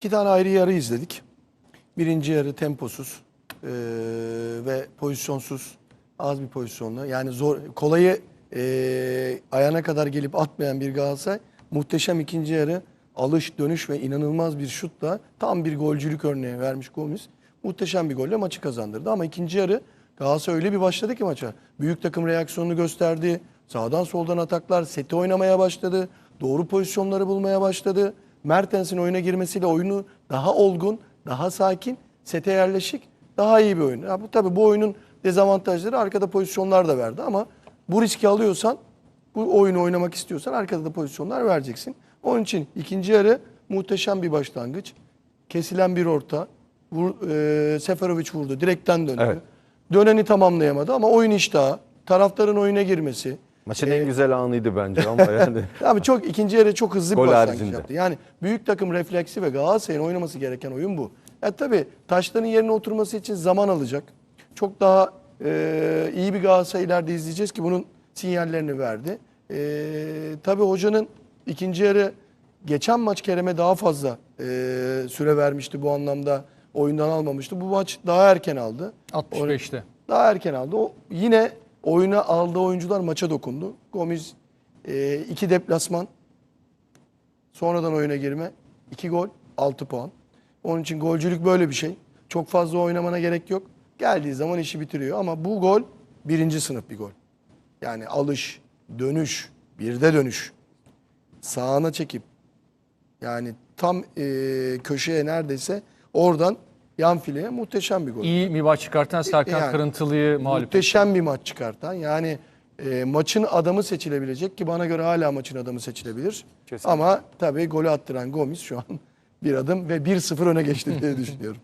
İki tane ayrı yarı izledik. Birinci yarı temposuz eee, ve pozisyonsuz, az bir pozisyonla. Yani zor, kolayı eee, ayağına kadar gelip atmayan bir Galatasaray muhteşem ikinci yarı alış, dönüş ve inanılmaz bir şutla tam bir golcülük örneği vermiş Gomis. Muhteşem bir golle maçı kazandırdı ama ikinci yarı Galatasaray öyle bir başladı ki maça. Büyük takım reaksiyonunu gösterdi. Sağdan soldan ataklar, seti oynamaya başladı. Doğru pozisyonları bulmaya başladı. Mertens'in oyuna girmesiyle oyunu daha olgun, daha sakin, sete yerleşik, daha iyi bir oyun. Ya bu tabii bu oyunun dezavantajları arkada pozisyonlar da verdi ama bu riski alıyorsan, bu oyunu oynamak istiyorsan arkada da pozisyonlar vereceksin. Onun için ikinci yarı muhteşem bir başlangıç. Kesilen bir orta. Vur, e, Seferovic vurdu. Direkten döndü. Evet. Döneni tamamlayamadı ama oyun iştahı, taraftarın oyuna girmesi. Maçın en güzel anıydı bence ama yani. Abi çok ikinci yarı çok hızlı bir Gol başlangıç haricinde. yaptı. Yani büyük takım refleksi ve Galatasaray'ın oynaması gereken oyun bu. Ya tabii taşların yerine oturması için zaman alacak. Çok daha e, iyi bir Galatasaray ileride izleyeceğiz ki bunun sinyallerini verdi. E, tabii hocanın ikinci yarı geçen maç Kerem'e daha fazla e, süre vermişti bu anlamda. Oyundan almamıştı. Bu maç daha erken aldı. 65'te. Daha erken aldı. O yine oyuna aldığı oyuncular maça dokundu. Gomis e, iki deplasman, sonradan oyuna girme, iki gol, 6 puan. Onun için golcülük böyle bir şey. Çok fazla oynamana gerek yok. Geldiği zaman işi bitiriyor ama bu gol birinci sınıf bir gol. Yani alış, dönüş, birde dönüş. Sağına çekip yani tam e, köşeye neredeyse oradan yan fileye muhteşem bir gol. İyi bir maç çıkartan Serkan Yani, Kırıntılı'yı mağlup etti. Muhteşem bir maç çıkartan. Yani e, maçın adamı seçilebilecek ki bana göre hala maçın adamı seçilebilir. Kesinlikle. Ama tabii golü attıran Gomis şu an bir adım ve 1-0 öne geçti diye düşünüyorum.